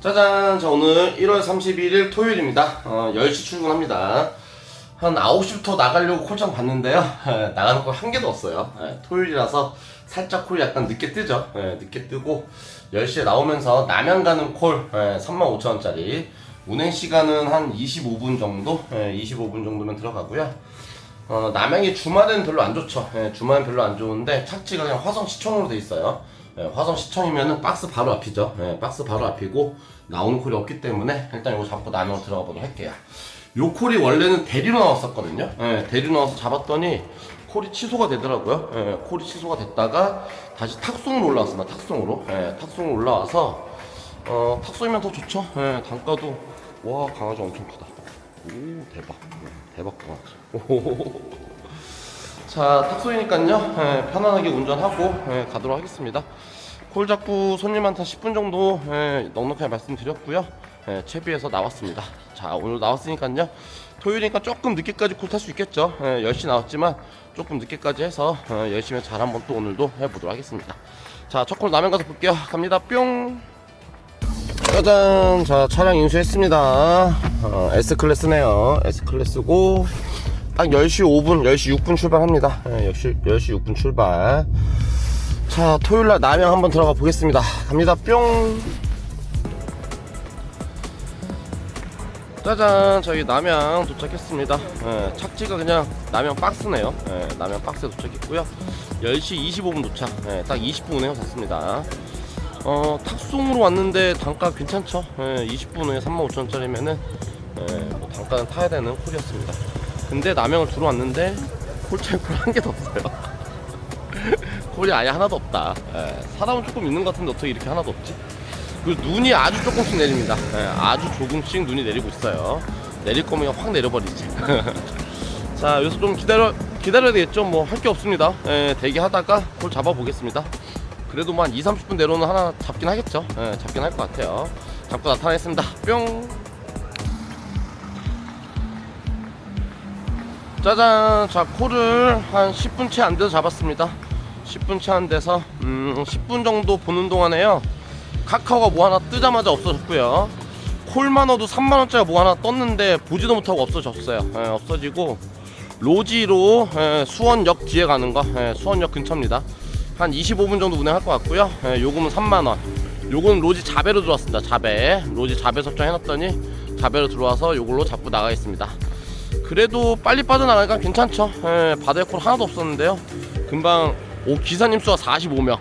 짜잔! 자, 오늘 1월 31일 토요일입니다. 어, 10시 출근합니다. 한 9시부터 나가려고 콜장 봤는데요. 에, 나가는 거 한 개도 없어요. 에, 토요일이라서 살짝 콜이 약간 늦게 뜨죠. 에, 늦게 뜨고 10시에 나오면서 남양 가는 콜 35,000원짜리 운행 시간은 한 25분 정도? 에, 25분 정도면 들어가고요. 어, 남양이 주말엔 별로 안 좋죠. 예, 주말엔 별로 안 좋은데 착지가 그냥 화성 시청으로 돼 있어요. 예, 화성 시청이면은 박스 바로 앞이죠. 예, 박스 바로 앞이고 나오는 콜이 없기 때문에 일단 이거 잡고 남양 들어가 보도록 할게요. 요 콜이 원래는 대리로 나왔었거든요. 예, 대리로 나와서 잡았더니 콜이 취소가 되더라고요. 예, 콜이 취소가 됐다가 다시 탁송으로 올라왔습니다. 탁송으로. 예, 탁송으로 올라와서 어, 탁송이면 더 좋죠. 예, 단가도 와 강아지 엄청 크다. 오 대박 대박 강아지. 자 탁소이니까요 예, 편안하게 운전하고 예, 가도록 하겠습니다 콜 잡고 손님한테 10분 정도 예, 넉넉하게 말씀드렸고요. 예, 채비해서 나왔습니다. 자 오늘 나왔으니까요. 토요일이니까 조금 늦게까지 콜 탈 수 있겠죠. 예, 10시 나왔지만 조금 늦게까지 해서 어, 열심히 잘 한번 또 오늘도 해보도록 하겠습니다. 자 첫 콜 라면 가서 볼게요. 갑니다. 뿅! 짜잔! 자 차량 인수했습니다. 어, S클래스네요. S클래스고 딱 10시 5분 10시 6분 출발합니다. 예, 역시 10시 6분 출발 자 토요일날 남양 한번 들어가 보겠습니다. 갑니다. 뿅. 짜잔. 저희 남양 도착했습니다. 예, 착지가 그냥 남양 박스네요. 예, 남양 박스에 도착했고요. 10시 25분 도착. 예, 딱 20분 운행 샀습니다. 어, 탁송으로 왔는데 단가 괜찮죠? 예, 20분 후에 35,000원짜리면은 예, 뭐 단가는 타야 되는 콜이었습니다. 근데 남양을 들어왔는데 콜체콜 한 개도 없어요. 콜이 아예 하나도 없다. 예, 사람은 조금 있는 것 같은데 어떻게 이렇게 하나도 없지? 그리고 눈이 아주 조금씩 내립니다. 예, 아주 조금씩 눈이 내리고 있어요. 내릴 거면 확 내려버리지. 자, 여기서 좀 기다려 기다려야 되겠죠? 뭐 할 게 없습니다. 예, 대기하다가 콜 잡아보겠습니다. 그래도 뭐 한 2, 30분 내로는 하나 잡긴 하겠죠. 예, 잡긴 할 것 같아요. 잡고 나타나겠습니다. 뿅. 짜잔. 자, 콜을 한 10분 채 안 돼서 잡았습니다. 10분 채안 돼서 음, 10분 정도 보는 동안에요. 카카오가 뭐 하나 뜨자마자 없어졌고요. 콜만 얻도 3만 원짜리 뭐 하나 떴는데 보지도 못하고 없어졌어요. 예, 없어지고 로지로 예, 수원역 뒤에 가는 거 예, 수원역 근처입니다. 한 25분 정도 운행할 것 같고요. 예, 요금은 3만원. 요거는 로지 자배로 들어왔습니다. 자배. 로지 자배 설정해놨더니 자배로 들어와서 요걸로 잡고 나가겠습니다. 그래도 빨리 빠져나가니까 괜찮죠. 예, 바다에 콜 하나도 없었는데요. 금방, 오, 기사님 수가 45명.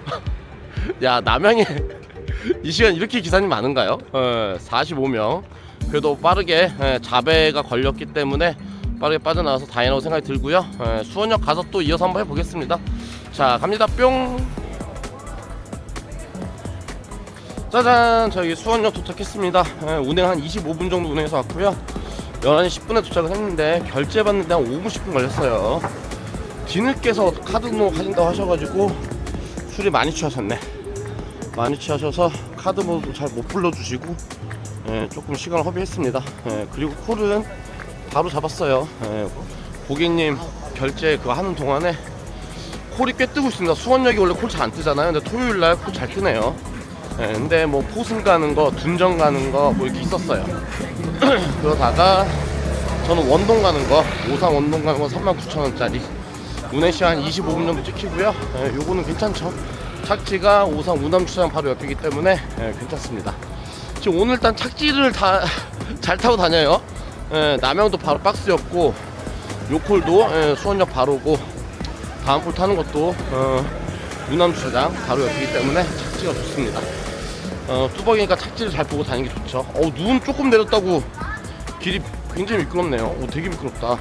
야, 남양에 이 시간 이렇게 기사님 많은가요? 예, 45명. 그래도 빠르게 예, 자배가 걸렸기 때문에 빠르게 빠져나와서 다행이라고 생각이 들고요. 예, 수원역 가서 또 이어서 한번 해보겠습니다. 자 갑니다 뿅 짜잔 저희 수원역 도착했습니다 예, 운행 한 25분 정도 운행해서 왔고요 11시 10분에 도착을 했는데 결제 받는데 한 5분 10분 걸렸어요 뒤늦게서 카드 등록 하신다고 하셔가지고 술이 많이 취하셨네 많이 취하셔서 카드 번호도 잘못 불러주시고 예, 조금 시간을 허비했습니다 예, 그리고 콜은 바로 잡았어요 예, 고객님 결제 그거 하는 동안에 콜이 꽤 뜨고 있습니다. 수원역이 원래 콜 잘 안 뜨잖아요. 근데 토요일 날 콜 잘 뜨네요. 예, 근데 뭐 포승 가는 거, 둔정 가는 거 뭐 이렇게 있었어요. 그러다가 저는 원동 가는 거, 오산 원동 가는 거 39,000원짜리. 운행 시간 25분 정도 찍히고요. 예, 요거는 괜찮죠. 착지가 오산 우남 주차장 바로 옆이기 때문에 예, 괜찮습니다. 지금 오늘 일단 착지를 다 잘 타고 다녀요. 예, 남양도 바로 박스였고 요콜도 예, 수원역 바로고 다음 폴 타는 것도 어, 유남 주차장 바로 옆이기 때문에 착지가 좋습니다. 어, 뚜벅이니까 착지를 잘 보고 다니는 게 좋죠. 어, 눈 조금 내렸다고 길이 굉장히 미끄럽네요. 오, 되게 미끄럽다.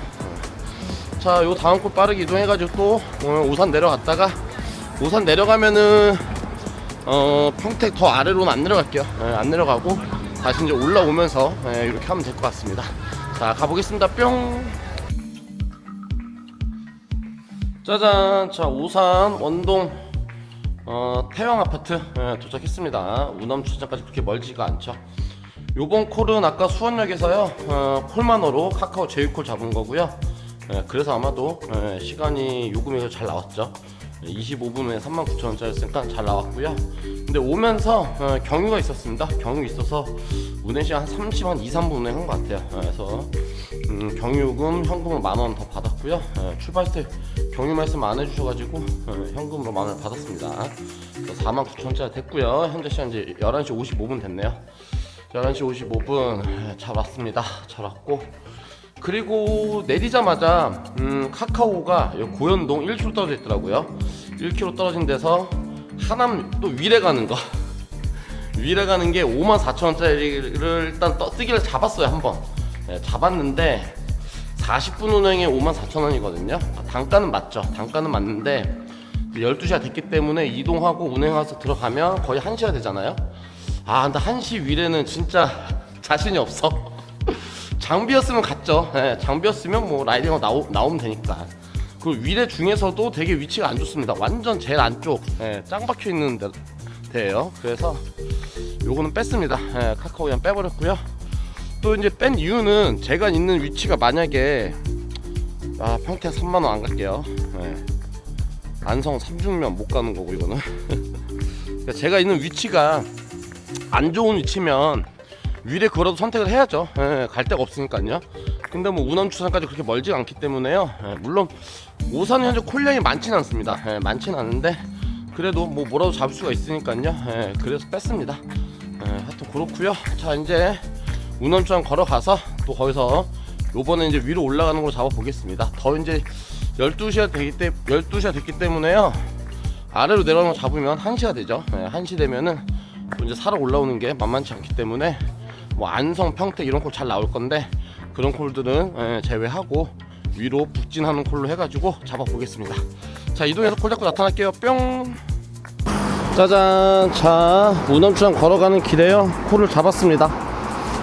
어. 자, 요 다음 콜 빠르게 이동해가지고 또 어, 오산 내려갔다가 오산 내려가면은 어, 평택 더 아래로는 안 내려갈게요. 예, 안 내려가고 다시 이제 올라오면서 예, 이렇게 하면 될 것 같습니다. 자, 가보겠습니다. 뿅. 짜잔 자 오산 원동 어, 태영 아파트 예, 도착했습니다 우남 주차장까지 그렇게 멀지가 않죠 요번 콜은 아까 수원역에서요 어, 콜만어로 카카오 제휴콜 잡은 거고요 예, 그래서 아마도 예, 시간이 요금이 잘 나왔죠 25분에 39,000원짜리였으니까 잘 나왔고요. 근데 오면서 어, 경유가 있었습니다. 경유 있어서 운행 시간 한 30, 한 2, 3분 운행한 것 같아요. 어, 그래서 음, 경유금 현금으로 만 원 더 받았고요. 어, 출발할 때 경유 말씀 안 해주셔가지고 어, 현금으로 만 원 받았습니다. 그래서 49,000원짜리 됐고요. 현재 시간 이제 11시 55분 됐네요. 11시 55분 잘 왔습니다. 잘 왔고 그리고 내리자마자 음, 카카오가 고현동 1km 떨어져 있더라고요. 1km 떨어진 데서 하남 또 위례 가는 거. 위례 가는 게 5만 4천 원짜리를 일단 떠, 뜨기를 잡았어요 한번. 네, 잡았는데 40분 운행에 5만 4천 원이거든요. 아, 단가는 맞죠. 단가는 맞는데 12시가 됐기 때문에 이동하고 운행해서 들어가면 거의 1시가 되잖아요. 아 근데 1시 위례는 진짜 자신이 없어. 장비였으면 갔죠. 예, 장비였으면 뭐 라이딩하고 나오, 나오면 되니까. 그리고 위례 중에서도 되게 위치가 안 좋습니다. 완전 제일 안쪽, 예, 짱 박혀 있는 데, 데예요. 그래서 요거는 뺐습니다. 예, 카카오 그냥 빼버렸고요. 또 이제 뺀 이유는 제가 있는 위치가 만약에 아 평택 3만 원 안 갈게요. 예. 안성 삼중면 못 가는 거고 이거는. 그러니까 제가 있는 위치가 안 좋은 위치면 위례 그거라도 선택을 해야죠. 예, 갈 데가 없으니까요. 근데 뭐 운암 주산까지 그렇게 멀지 않기 때문에요. 예, 물론 오산은 현재 콜량이 많지는 않습니다. 예, 많지는 않은데 그래도 뭐 뭐라도 잡을 수가 있으니까요. 예, 그래서 뺐습니다. 예, 하여튼 그렇고요. 자 이제 운암 주산 걸어가서 또 거기서 요번에 이제 위로 올라가는 걸 잡아보겠습니다. 더 이제 12시가 되기 때 12시가 됐기 때문에요. 아래로 내려가는 거 잡으면 1시가 되죠. 예, 1시 되면은 또 이제 살아 올라오는 게 만만치 않기 때문에 뭐 안성, 평택 이런 콜 잘 나올 건데 그런 콜들은 예, 제외하고 위로 북진하는 콜로 해가지고 잡아보겠습니다. 자 이동해서 콜 잡고 나타날게요. 뿅. 짜잔. 자 우남주장 걸어가는 길에요. 콜을 잡았습니다.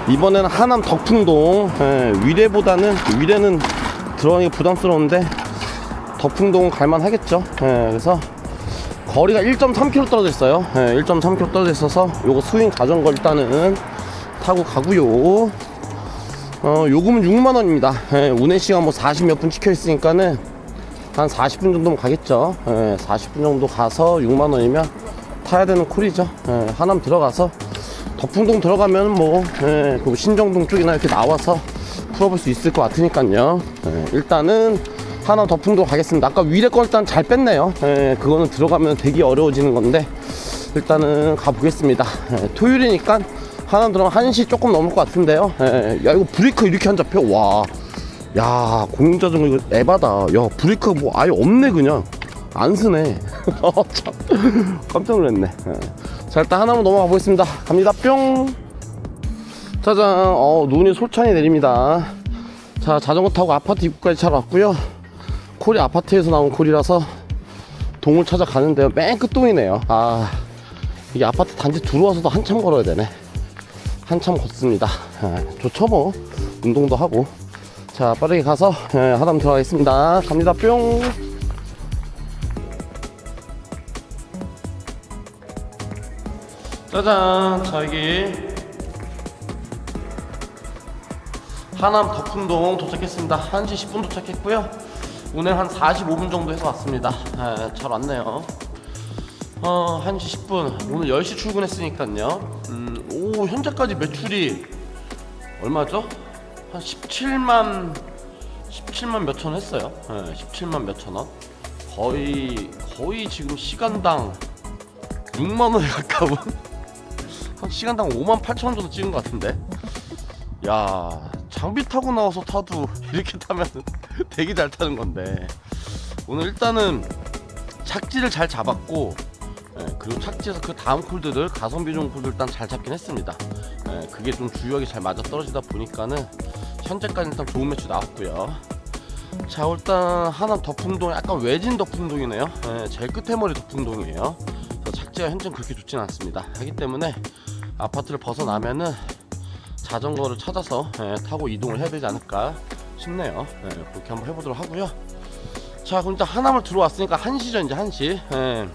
이번에는 하남 덕풍동 예, 위례보다는 위례는 들어가기 부담스러운데 덕풍동은 갈만 하겠죠. 예, 그래서 거리가 1.3km 떨어져 있어요. 예, 1.3km 떨어져 있어서 요거 스윙 자전거 일단은 타고 가고요. 어, 요금은 6만 원입니다. 예, 운행 시간 뭐 40몇 분 찍혀 있으니까는 한 40분 정도면 가겠죠. 예, 40분 정도 가서 6만 원이면 타야 되는 콜이죠. 예, 하남 들어가서 덕풍동 들어가면 뭐 예, 그 신정동 쪽이나 이렇게 나와서 풀어볼 수 있을 것 같으니까요. 예, 일단은 하나 덕풍동 가겠습니다. 아까 위례 거 일단 잘 뺐네요. 예, 그거는 들어가면 되게 어려워지는 건데 일단은 가보겠습니다. 예, 토요일이니까 하나 들어가면 1시 조금 넘을 것 같은데요. 예, 야 이거 브레이크 이렇게 안 잡혀? 와. 야 공중자전거 이거 에바다. 야 브레이크 뭐 아예 없네 그냥. 안 쓰네. 어, 참. 깜짝 놀랐네. 예. 자 일단 하나만 넘어가 보겠습니다. 갑니다. 뿅. 짜잔. 어 눈이 솔찬히 내립니다. 자 자전거 타고 아파트 입구까지 잘 왔고요. 콜이 아파트에서 나온 콜이라서 동을 찾아가는데요. 맨 끝동이네요. 아 이게 아파트 단지 들어와서도 한참 걸어야 되네. 한참 걷습니다. 아, 좋죠 뭐 운동도 하고. 자 빠르게 가서 예, 하담 들어가겠습니다. 갑니다. 뿅. 짜잔 자 여기 하남 덕풍동 도착했습니다 1시 10분 도착했고요 오늘 한 45분 정도 해서 왔습니다 아, 잘 왔네요 어 1시 10분 오늘 10시 출근했으니까요 음, 오 현재까지 매출이 얼마죠? 한 17만 17만 몇 천 했어요. 네, 17만 몇 천 원. 거의 거의 지금 시간당 6만 원에 가까운? 한 시간당 5만 8천 원 정도 찍은 것 같은데? 야 장비 타고 나와서 타도 이렇게 타면 되게 잘 타는 건데. 오늘 일단은 착지를 잘 잡았고 예, 그리고 착지에서 그 다음 콜들을 가성비 좋은 콜들 일단 잘 잡긴 했습니다. 예, 그게 좀 주요하게 잘 맞아 떨어지다 보니까는 현재까지 일단 좋은 매출 나왔고요. 자 일단 하남 덕풍동 약간 외진 덕풍동이네요. 예, 제일 끝에 머리 덕풍동이에요. 착지가 현재는 그렇게 좋진 않습니다. 하기 때문에 아파트를 벗어나면은 자전거를 찾아서 예, 타고 이동을 해야 되지 않을까 싶네요. 예, 그렇게 한번 해보도록 하고요. 자 그럼 일단 하남을 들어왔으니까 1시죠 이제 1시. 예.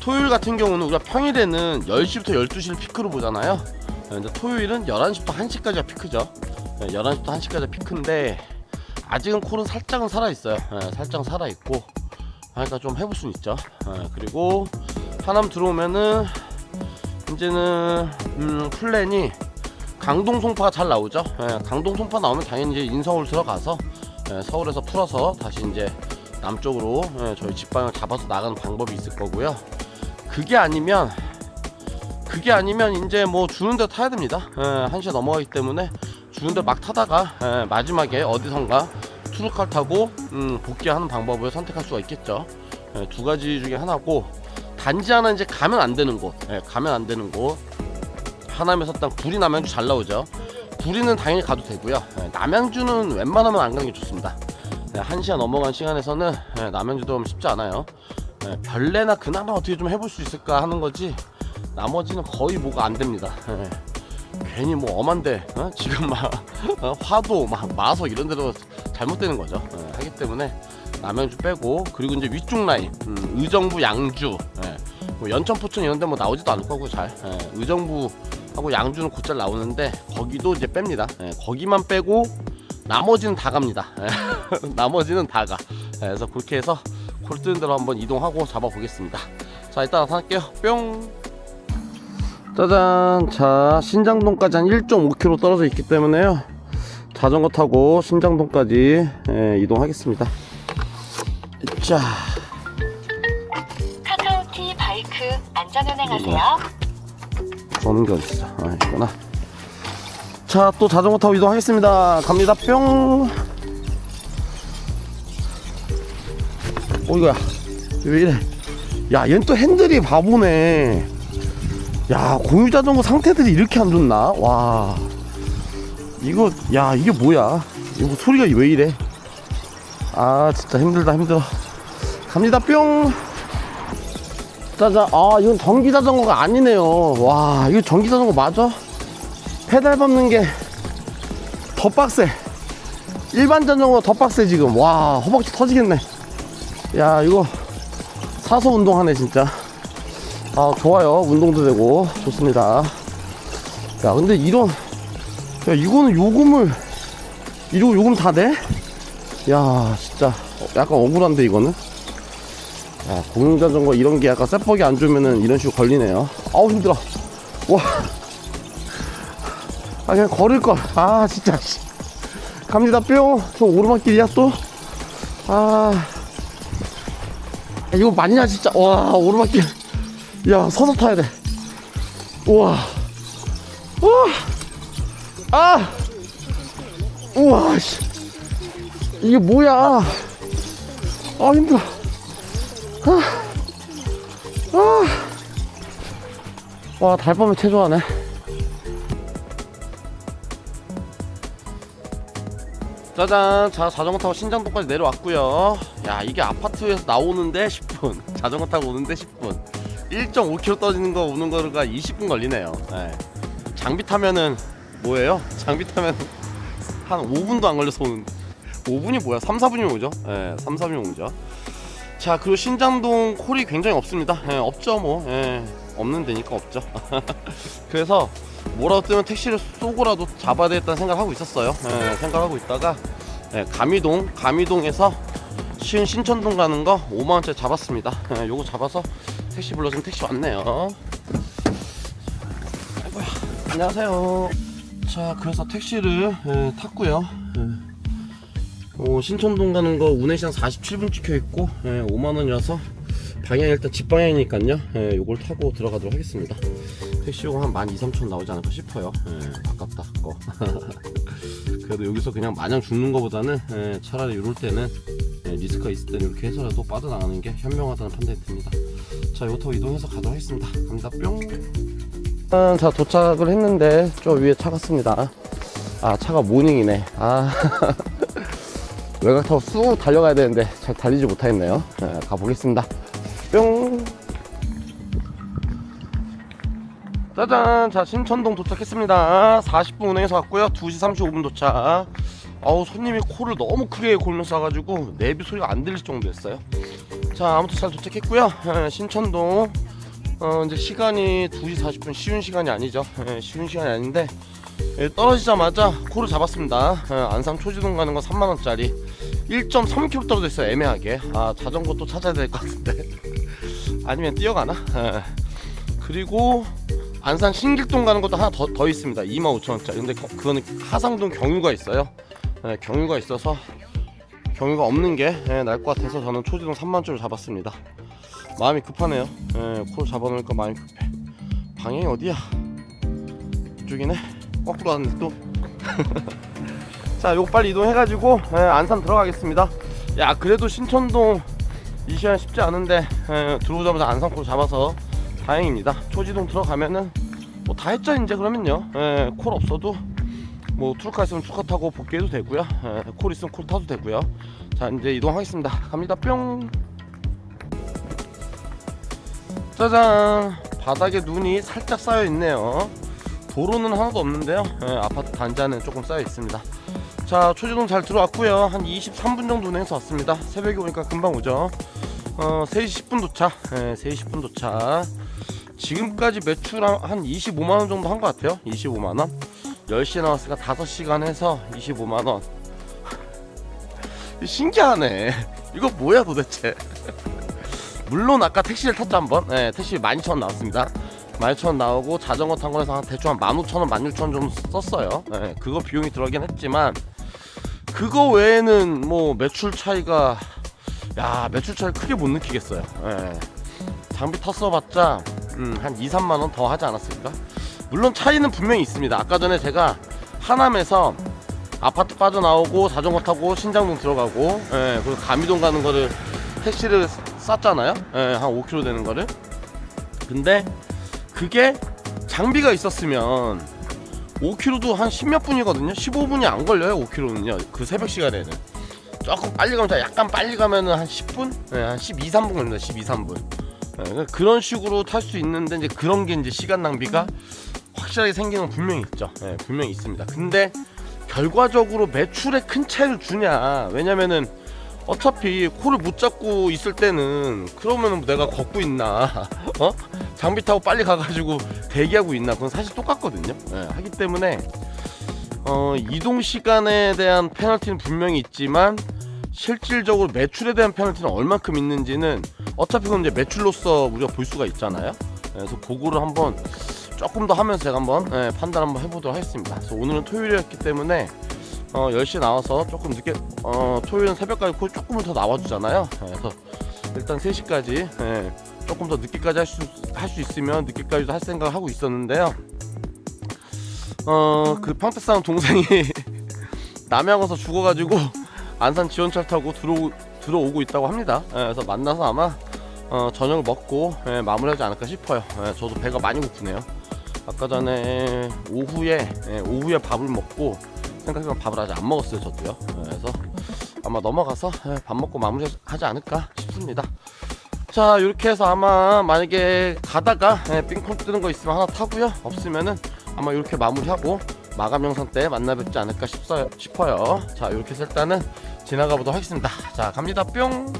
토요일 같은 경우는 우리가 평일에는 10시부터 12시를 피크로 보잖아요 예, 이제 토요일은 11시부터 1시까지가 피크죠 예, 11시부터 1시까지가 피크인데 아직은 콜은 살짝은 살아있어요 예, 살짝 살아있고 그러니까 좀 해볼 수는 있죠. 예, 그리고 하남 들어오면은 이제는 음, 플랜이 강동 송파가 잘 나오죠. 예, 강동 송파 나오면 당연히 이제 인서울 들어가서 예, 서울에서 풀어서 다시 이제 남쪽으로 예, 저희 집방을 잡아서 나가는 방법이 있을 거고요. 그게 아니면 그게 아니면 이제 뭐 주는 데 타야 됩니다. 예, 1시에 넘어가기 때문에 주는 데 막 타다가 예, 마지막에 어디선가 투르칼 타고 음, 복귀하는 방법을 선택할 수가 있겠죠. 예, 두 가지 중에 하나고 단지 하나 이제 가면 안 되는 곳, 예, 가면 안 되는 곳. 하남에서 딱 불이 남양주 잘 나오죠. 불이는 당연히 가도 되고요. 예, 남양주는 웬만하면 안 가는 게 좋습니다. 예, 1시간 넘어간 시간에서는 예, 남양주도 쉽지 않아요. 예, 별내나 그나마 어떻게 좀 해볼 수 있을까 하는 거지 나머지는 거의 뭐가 안 됩니다. 예. 괜히 뭐 엄한데 어? 지금 막 어? 화도 막 마석 이런 데로 잘못되는 거죠. 예, 하기 때문에 남양주 빼고 그리고 이제 위쪽 라인 음, 의정부 양주 예. 뭐 연천 포천 이런 데 뭐 나오지도 않을 거고 잘 예, 의정부 하고 양주는 곧잘 나오는데 거기도 이제 뺍니다. 예, 거기만 빼고 나머지는 다 갑니다. 예, 나머지는 다 가. 예, 그래서 그렇게 해서 콜 뜨는 대로 한번 이동하고 잡아보겠습니다. 자, 이따 나타날게요. 뿅. 짜잔. 자, 신장동까지 한 1.5km 떨어져 있기 때문에요. 자전거 타고 신장동까지 예, 이동하겠습니다. 자, 카카오티 바이크 안전운행하세요. 저는 게 어딨어. 아, 이거나. 자, 또 자전거 타고 이동하겠습니다. 갑니다. 뿅. 이거야. 왜 이래. 야, 얘는 또 핸들이 바보네. 야, 공유 자전거 상태들이 이렇게 안 좋나? 와. 이거, 야, 이게 뭐야? 이거 소리가 왜 이래? 아, 진짜 힘들다, 힘들어. 갑니다. 뿅. 짜잔 아 이건 전기 자전거가 아니네요 와 이거 전기 자전거 맞아? 페달 밟는 게 더 빡세 일반 자전거 더 빡세 지금 와 허벅지 터지겠네 야 이거 사서 운동하네 진짜 아 좋아요 운동도 되고 좋습니다 야 근데 이런 야 이거는 요금을 이러고 요금 다 내? 야 진짜 약간 억울한데 이거는 야, 공용자전거 이런 게 약간 쇠뻑이 안 좋으면은 이런 식으로 걸리네요. 아우, 힘들어. 와. 아, 그냥 걸을걸. 아, 진짜. 씨. 갑니다, 뿅. 저 오르막길이야, 또. 아. 아, 이거 맞냐, 진짜. 와, 오르막길. 야, 서서 타야 돼. 우와. 우와. 아! 우와, 씨. 이게 뭐야. 아, 힘들어. 와 달밤에 체조하네 짜잔. 자 자전거 타고 신장도까지 내려왔고요. 야 이게 아파트에서 나오는데 10분. 자전거 타고 오는데 10분. 1.5km 떨어지는 거 오는 거가 20분 걸리네요. 네. 장비 타면은 뭐예요? 장비 타면 한 5분도 안 걸려서 오는데 5분이 뭐야? 3, 4분이면 오죠? 네, 3, 4분이면 오죠. 자 그리고 신장동 콜이 굉장히 없습니다. 예, 없죠 뭐. 예, 없는 데니까 없죠. 그래서 뭐라도 뜨면 택시를 쏘고라도 잡아야 되겠다는 생각을 하고 있었어요. 예, 생각하고 있다가 예, 가미동 가미동에서 시흥 신천동 가는 거 5만 원짜리 잡았습니다. 예, 요거 잡아서 택시 불러주면 택시 왔네요. 아이고야 안녕하세요. 자 그래서 택시를 예, 탔고요. 예. 어, 신촌동 가는 거 운해시장 47분 찍혀 있고 예, 5만 원이라서 방향이 일단 집 방향이니까요. 예, 요걸 타고 들어가도록 하겠습니다. 택시 요금 한 12,000원 나오지 않을까 싶어요. 예, 아깝다 거. 그래도 여기서 그냥 마냥 죽는 거보다는 예, 차라리 이럴 때는 예, 리스크가 있을 때는 이렇게 해서라도 빠져나가는 게 현명하다는 판단이 듭니다. 자, 타고 이동해서 가도록 하겠습니다. 갑니다. 뿅. 아, 자, 도착을 했는데 저 위에 차 갔습니다. 아, 차가 모닝이네. 아. 외곽 타고 쑥 달려가야 되는데 잘 달리지 못하겠네요. 네, 가보겠습니다. 뿅. 짜잔! 자, 신천동 도착했습니다. 40분 운행해서 왔고요. 2시 35분 도착. 아우, 손님이 코를 너무 크게 골면서 와가지고 내비 소리가 안 들릴 정도였어요. 자, 아무튼 잘 도착했고요. 예, 신천동. 어, 이제 시간이 2시 40분 쉬운 시간이 아니죠. 예, 쉬운 시간이 아닌데 예, 떨어지자마자 코를 잡았습니다. 예, 안산 초지동 가는 거 3만 원짜리 1.3km 떨어져 있어요 애매하게 아 자전거 또 찾아야 될 것 같은데 아니면 뛰어가나? 예. 그리고 안산 신길동 가는 것도 하나 더, 더 있습니다. 25,000원짜리. 근데 거- 그거는 하상동 경유가 있어요. 예, 경유가 있어서 경유가 없는 게 나을 것 같아서 저는 초지동 3만원짜리 잡았습니다. 마음이 급하네요. 예, 콜 잡아놓으니까 마음이 급해. 방향이 어디야? 이쪽이네. 거꾸로 왔는데 또. 자, 요거 빨리 이동해가지고 예, 안산 들어가겠습니다. 야, 그래도 신천동 이 시간 쉽지 않은데 예, 들어오자마자 안산골 잡아서 다행입니다. 초지동 들어가면은 뭐 다 했죠 이제 그러면요. 예, 콜 없어도 뭐 트루카 있으면 트루카 타고 복귀해도 되고요. 예, 콜 있으면 콜 타도 되고요. 자, 이제 이동하겠습니다. 갑니다. 뿅. 짜잔. 바닥에 눈이 살짝 쌓여 있네요. 도로는 하나도 없는데요. 예, 아파트 안에 조금 쌓여 있습니다. 자, 초지동 잘 들어왔고요. 한 23분 정도 운행해서 왔습니다. 새벽에 오니까 금방 오죠. 어, 3시 10분 도착. 예, 3시 10분 도착. 지금까지 매출 한- 한 25만 원 정도 한 것 같아요. 25만 원. 10시에 나왔으니까 5시간 해서 25만 원. 신기하네. 이거 뭐야 도대체? 물론 아까 택시를 탔죠 한번. 네, 택시 12,000원 나왔습니다. 12,000원 나오고 자전거 탄 거에서 한 대충 한 15,000원, 16,000원 정도 썼어요. 네, 그거 비용이 들어가긴 했지만 그거 외에는 뭐 매출 차이가 야 매출 차이 크게 못 느끼겠어요. 예. 장비 탔어봤자 음, 한 2, 3만 원 더 하지 않았을까? 물론 차이는 분명히 있습니다. 아까 전에 제가 하남에서 아파트 빠져나오고 자전거 타고 신장동 들어가고 예, 그리고 가미동 가는 거를 택시를 쌌잖아요. 예, 한 5km 되는 거를. 근데 그게 장비가 있었으면 5km도 한 10몇 분이거든요. 15분이 안 걸려요. 5km는요. 그 새벽 시간에는. 조금 빨리 가면 자 약간 빨리 가면은 한 10분? 네, 한 12, 3분 걸립니다. 12, 3분. 네, 그러니까 그런 식으로 탈 수 있는데 이제 그런 게 이제 시간 낭비가 확실하게 생기는 건 분명히 있죠. 네, 분명히 있습니다. 근데 결과적으로 매출에 큰 차이를 주냐? 왜냐면은 어차피 코를 못 잡고 있을 때는 그러면 내가 걷고 있나? 어? 장비 타고 빨리 가가지고 대기하고 있나? 그건 사실 똑같거든요. 예, 하기 때문에 어, 이동 시간에 대한 페널티는 분명히 있지만 실질적으로 매출에 대한 페널티는 얼만큼 있는지는 어차피 그건 이제 매출로서 우리가 볼 수가 있잖아요. 예, 그래서 그거를 한번 조금 더 하면서 제가 한번 예, 판단 한번 해보도록 하겠습니다. 그래서 오늘은 토요일이었기 때문에 어, 10시에 나와서 조금 늦게 어, 토요일은 새벽까지 콜 조금은 더 나와주잖아요. 예, 그래서 일단 3시까지 예, 조금 더 늦게까지 할 수 할 수 있으면 늦게까지도 할 생각을 하고 있었는데요. 어 그 평택 사는 동생이 남양 와서 죽어가지고 안산 지원철 타고 들어 들어오고 있다고 합니다. 예, 그래서 만나서 아마 어, 저녁을 먹고 예, 마무리하지 않을까 싶어요. 예, 저도 배가 많이 고프네요. 아까 전에 오후에 예, 오후에 밥을 먹고 생각해보면 밥을 아직 안 먹었어요 저도요. 예, 그래서 아마 넘어가서 예, 밥 먹고 마무리하지 않을까 싶습니다. 자 이렇게 해서 아마 만약에 가다가 예, 삥콩 뜨는 거 있으면 하나 타고요. 없으면은 아마 이렇게 마무리하고 마감 영상 때 만나 뵙지 않을까 싶어요, 싶어요. 자 이렇게 해서 일단은 지나가 보도록 하겠습니다. 자 갑니다. 뿅!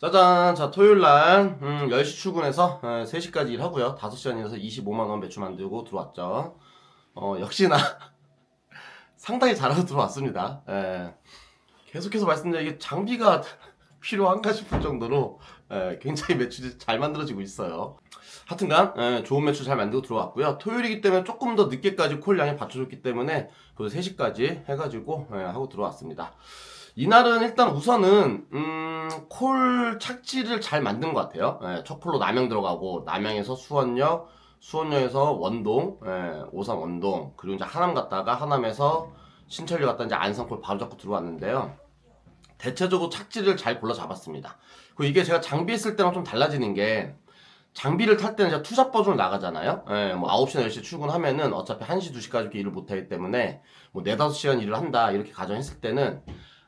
짜잔. 자 토요일날 음, 10시 출근해서 어, 3시까지 일하고요. 5시간 일해서 25만원 매출 만들고 들어왔죠. 어 역시나 상당히 잘해서 들어왔습니다. 예. 계속해서 말씀드리게 장비가 필요한가 싶을 정도로 예, 굉장히 매출이 잘 만들어지고 있어요. 하여튼간 예, 좋은 매출 잘 만들고 들어왔고요. 토요일이기 때문에 조금 더 늦게까지 콜량이 받쳐줬기 때문에 그래서 3시까지 해가지고 예, 하고 들어왔습니다. 이날은 일단 우선은 음, 콜 착지를 잘 만든 것 같아요. 예, 첫 콜로 남양 들어가고 남양에서 수원역, 수원역에서 원동, 예, 오산 원동 그리고 이제 하남 갔다가 하남에서 신천리 갔다 이제 안산콜 바로 잡고 들어왔는데요. 대체적으로 착지를 잘 골라 잡았습니다. 그리고 이게 제가 장비 했을 때랑 좀 달라지는 게 장비를 탈 때는 제가 투잡 버전을 나가잖아요. 예, 뭐 9시나 10시 출근하면은 어차피 1시, 2시까지 일을 못 하기 때문에 뭐 4, 5시간 일을 한다 이렇게 가정했을 때는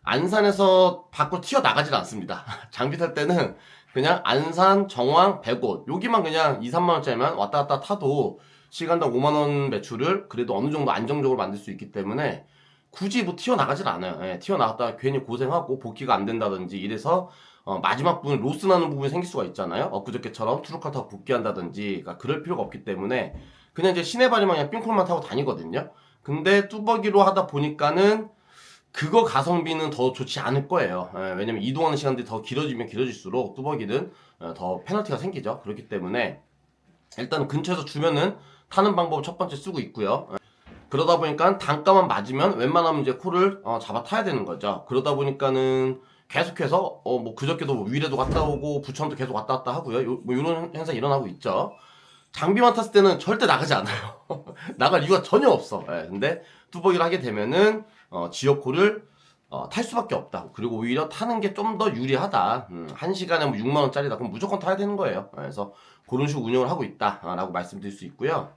안산에서 밖으로 튀어 나가질 않습니다. 장비 탈 때는 그냥 안산, 정왕, 백옷 여기만 그냥 2, 3만 원짜리만 왔다 갔다 타도 시간당 5만 원 매출을 그래도 어느 정도 안정적으로 만들 수 있기 때문에 굳이 뭐 튀어나가질 않아요. 예, 튀어나갔다가 괜히 고생하고 복귀가 안 된다든지 이래서 어, 마지막 부분 로스 나는 부분이 생길 수가 있잖아요. 엊그저께처럼 트루카 타고 복귀한다든지 그러니까 그럴 필요가 없기 때문에 그냥 이제 시내 바리만 그냥 삥콜만 타고 다니거든요. 근데 뚜벅이로 하다 보니까는 그거 가성비는 더 좋지 않을 거예요. 예, 왜냐면 이동하는 시간들이 더 길어지면 길어질수록 뚜벅이는 어, 더 페널티가 생기죠. 그렇기 때문에 일단 근처에서 주면은 타는 방법 첫 번째 쓰고 있고요. 예. 그러다 보니까 단가만 맞으면 웬만하면 이제 코를 어, 잡아 타야 되는 거죠. 그러다 보니까는 계속해서 어, 뭐 그저께도 뭐 위례도 갔다 오고 부천도 계속 왔다 갔다 하고요. 요, 뭐 이런 현상 이 일어나고 있죠. 장비만 탔을 때는 절대 나가지 않아요. 나갈 이유가 전혀 없어. 예, 근데 뚜벅이를 하게 되면은 어, 지역코를 어, 탈 수밖에 없다. 그리고 오히려 타는 게 좀 더 유리하다. 음, 한 시간에 뭐 6만 원짜리다. 그럼 무조건 타야 되는 거예요. 예, 그래서 그런 식으로 운영을 하고 있다라고 말씀드릴 수 있고요.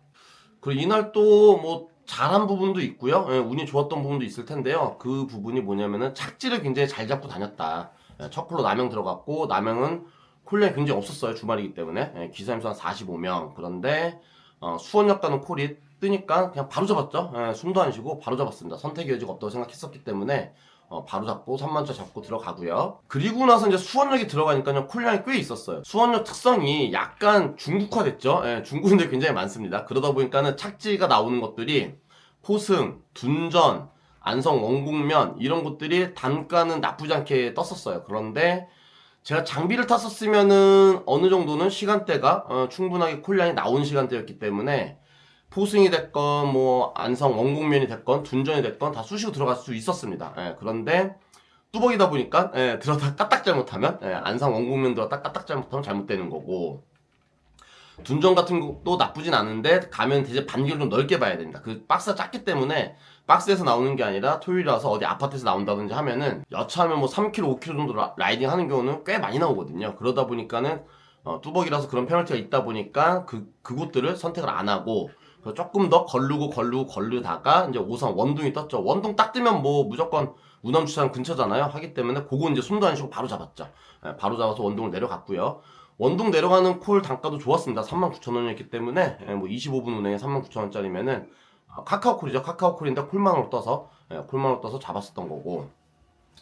그리고 이날 또뭐 잘한 부분도 있고요. 예, 운이 좋았던 부분도 있을 텐데요. 그 부분이 뭐냐면은 착지를 굉장히 잘 잡고 다녔다. 예, 첫 콜로 남영 들어갔고 남영은 콜량이 굉장히 없었어요. 주말이기 때문에 예, 기사임수 한 45명. 그런데 어, 수원역 가는 콜이 뜨니까 그냥 바로 잡았죠. 예, 숨도 안 쉬고 바로 잡았습니다. 선택의 여지가 없다고 생각했었기 때문에 어, 바로 잡고 3만차 잡고 들어가고요. 그리고 나서 이제 수원역이 들어가니까요 콜량이 꽤 있었어요. 수원역 특성이 약간 중국화됐죠. 예, 중국인들 굉장히 많습니다. 그러다 보니까는 착지가 나오는 것들이 포승, 둔전, 안성 원국면 이런 곳들이 단가는 나쁘지 않게 떴었어요. 그런데 제가 장비를 탔었으면은 어느 정도는 시간대가 어, 충분하게 콜량이 나온 시간대였기 때문에 포승이 됐건 뭐 안성 원국면이 됐건 둔전이 됐건 다 수시로 들어갈 수 있었습니다. 예, 그런데 뚜벅이다 보니까 예, 들어다 까딱 잘못하면 예, 안성 원국면 들어다 까딱 잘못하면 잘못되는 거고 둔전 같은 것도 나쁘진 않은데 가면 대체 반경을 좀 넓게 봐야 됩니다. 그 박스가 작기 때문에 박스에서 나오는 게 아니라 토요일이라서 어디 아파트에서 나온다든지 하면은 여차하면 뭐 3km, 5km 정도 라- 라이딩 하는 경우는 꽤 많이 나오거든요. 그러다 보니까는 어, 뚜벅이라서 그런 페널티가 있다 보니까 그, 그곳들을 선택을 안 하고 그래서 조금 더 걸르고 걸르고 걸르다가 이제 오산 원둥이 떴죠. 원둥 딱 뜨면 뭐 무조건 우남주차장 근처잖아요. 하기 때문에 그거 이제 숨도 안 쉬고 바로 잡았죠. 예, 바로 잡아서 원둥을 내려갔고요. 원동 내려가는 콜 단가도 좋았습니다. 39,000원이었기 때문에 예, 뭐 25분 운행에 39,000원짜리면은 카카오 콜이죠. 카카오 콜인데 콜만으로 떠서 예, 콜만으로 떠서 잡았었던 거고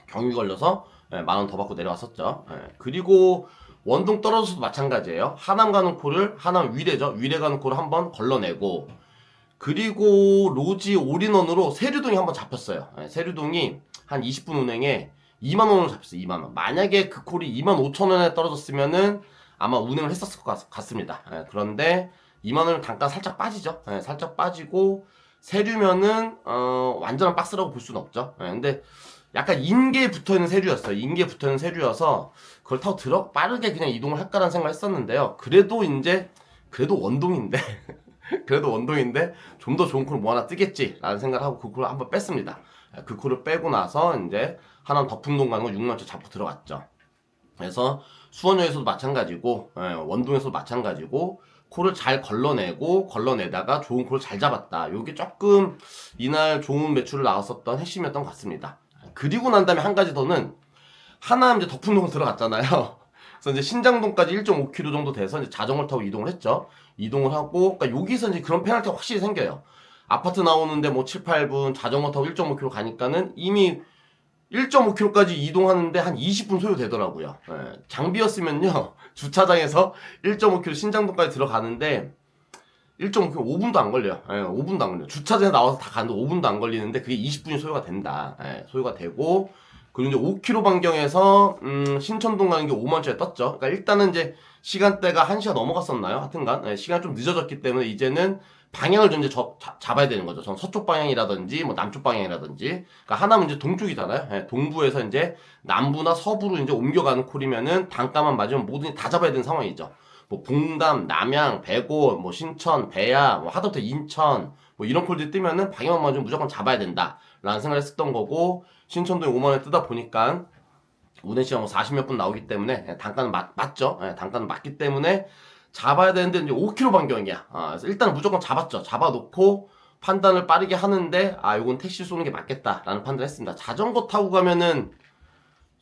경유 걸려서 예, 만원 더 받고 내려왔었죠. 예, 그리고 원동 떨어져서도 마찬가지예요. 하남 가는 콜을 하남 위례죠. 위례 가는 콜을 한번 걸러내고 그리고 로지 올인원으로 세류동이 한번 잡혔어요. 예, 세류동이 한 20분 운행에 2만 원으로 잡혔어요. 2만 원. 만약에 그 콜이 2만 5천 원에 떨어졌으면은 아마 운행을 했었을 것 같, 같습니다. 예, 그런데 2만 원 단가 살짝 빠지죠. 예, 살짝 빠지고 세류면은 어, 완전한 박스라고 볼 수는 없죠. 예, 근데 약간 인계에 붙어 있는 세류였어요. 인계에 붙어 있는 세류여서 그걸 타고 들어 빠르게 그냥 이동을 할까라는 생각을 했었는데요. 그래도 이제 그래도 원동인데 그래도 원동인데 좀 더 좋은 콜을 뭐 하나 뜨겠지라는 생각을 하고 그 콜을 한번 뺐습니다. 예, 그 콜을 빼고 나서 이제 하남 덕풍동 가는 거 6만원 잡고 들어갔죠. 그래서 수원역에서도 마찬가지고 예, 원동에서도 마찬가지고 콜을 잘 걸러내고 걸러내다가 좋은 콜을 잘 잡았다. 요게 조금 이날 좋은 매출을 나왔었던 핵심이었던 것 같습니다. 그리고 난 다음에 한 가지 더는 하남 이제 덕풍동을 들어갔잖아요. 그래서 이제 신장동까지 1.5km 정도 돼서 이제 자전거를 타고 이동을 했죠. 이동을 하고 그러니까 여기서 이제 그런 페널티가 확실히 생겨요. 아파트 나오는데 뭐 7, 8분 자전거 타고 1.5km 가니까는 이미 1.5km까지 이동하는데 한 20분 소요되더라고요. 예, 장비였으면요 주차장에서 1.5km 신장동까지 들어가는데 1.5km 5분도 안 걸려요. 예, 5분도 안 걸려요. 주차장에 나와서 다 가는데 5분도 안 걸리는데 그게 20분이 소요가 된다. 예, 소요가 되고 그리고 이제 5km 반경에서 음, 신천동 가는 게 5만원짜리 떴죠. 그러니까 일단은 이제 시간대가 1시가 넘어갔었나요? 하여튼간 예, 시간 좀 늦어졌기 때문에 이제는 방향을 좀 이제 저- 자- 잡아야 되는 거죠. 전 서쪽 방향이라든지 뭐 남쪽 방향이라든지. 그러니까 하나는 이제 동쪽이잖아요. 예, 동부에서 이제 남부나 서부로 이제 옮겨가는 콜이면은 단가만 맞으면 뭐든지 다 잡아야 되는 상황이죠. 뭐 봉담, 남양, 배고, 뭐 신천, 배야, 뭐 하다부터 인천, 뭐 이런 콜들이 뜨면은 방향만 맞으면 무조건 잡아야 된다라는 생각을 했었던 거고 신천동에 5만 원에 뜨다 보니까 운행 시간 뭐 40몇 분 나오기 때문에 예, 단가는 맞, 맞죠. 예, 단가는 맞기 때문에 잡아야 되는데 이제 5km 반경이야. 아, 그래서 일단 무조건 잡았죠. 잡아놓고 판단을 빠르게 하는데 아 이건 택시 쏘는 게 맞겠다라는 판단을 했습니다. 자전거 타고 가면은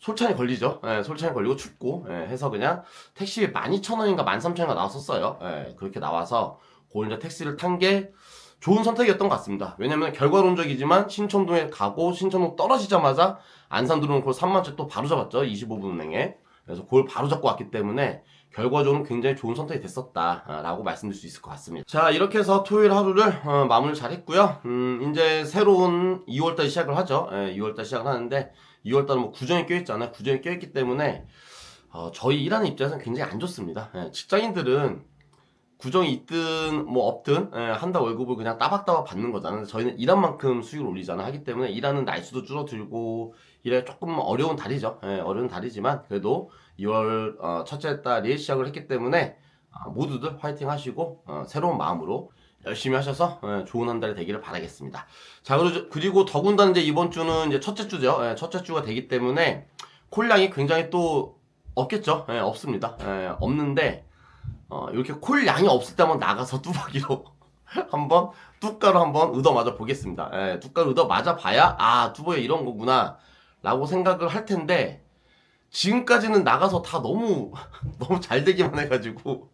솔찬이 걸리죠. 예, 솔찬이 걸리고 춥고 예, 해서 그냥 택시 12,000원인가 13,000원인가 나왔었어요. 예, 그렇게 나와서 그 이제 택시를 탄 게 좋은 선택이었던 것 같습니다. 왜냐면 결과론적이지만 신천동에 가고 신천동 떨어지자마자 안산 걸 3만원짜리 또 바로 잡았죠. 25분 운행에. 그래서 그걸 바로 잡고 왔기 때문에 결과적으로 굉장히 좋은 선택이 됐었다라고 말씀드릴 수 있을 것 같습니다. 자 이렇게 해서 토요일 하루를 어, 마무리를 잘 했고요. 음, 이제 새로운 2월달 시작을 하죠. 예, 2월달 시작을 하는데 2월 달은 뭐 구정이 껴있잖아요. 구정이 껴있기 때문에 어, 저희 일하는 입장에서는 굉장히 안 좋습니다. 예, 직장인들은 구정이 있든 뭐 없든 예, 한 달 월급을 그냥 따박따박 받는 거잖아요. 근데 저희는 일한 만큼 수익을 올리잖아 하기 때문에 일하는 날수도 줄어들고 일에 조금 어려운 달이죠. 예, 어려운 달이지만 그래도 2월 어, 첫째 달이 시작을 했기 때문에 아, 모두들 화이팅 하시고 어, 새로운 마음으로 열심히 하셔서 예, 좋은 한 달이 되기를 바라겠습니다. 자 그리고, 더군다나 이제 이번 주는 이제 첫째 주죠. 예, 첫째 주가 되기 때문에 콜량이 굉장히 또 없겠죠. 예, 없습니다. 예, 없는데 어, 이렇게 콜 양이 없을 때 한번 나가서 뚜벅이로 한번 뚜까로 한번 얻어 맞아 보겠습니다. 예, 뚜까로 얻어 맞아 봐야 아 뚜벅이 이런 거구나 라고 생각을 할 텐데 지금까지는 나가서 다 너무 너무 잘 되기만 해가지고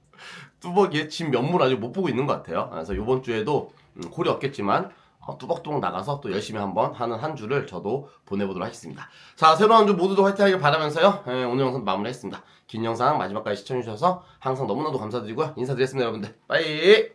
뚜벅이의 진 면모를 아직 못 보고 있는 것 같아요. 그래서 이번 주에도 음, 콜이 없겠지만 어, 뚜벅뚜벅 나가서 또 열심히 한번 하는 한 주를 저도 보내보도록 하겠습니다. 자 새로운 한 주 모두도 화이팅하길 바라면서요. 예, 오늘 영상 마무리했습니다. 긴 영상 마지막까지 시청해주셔서 항상 너무나도 감사드리고요. 인사드리겠습니다 여러분들. 빠이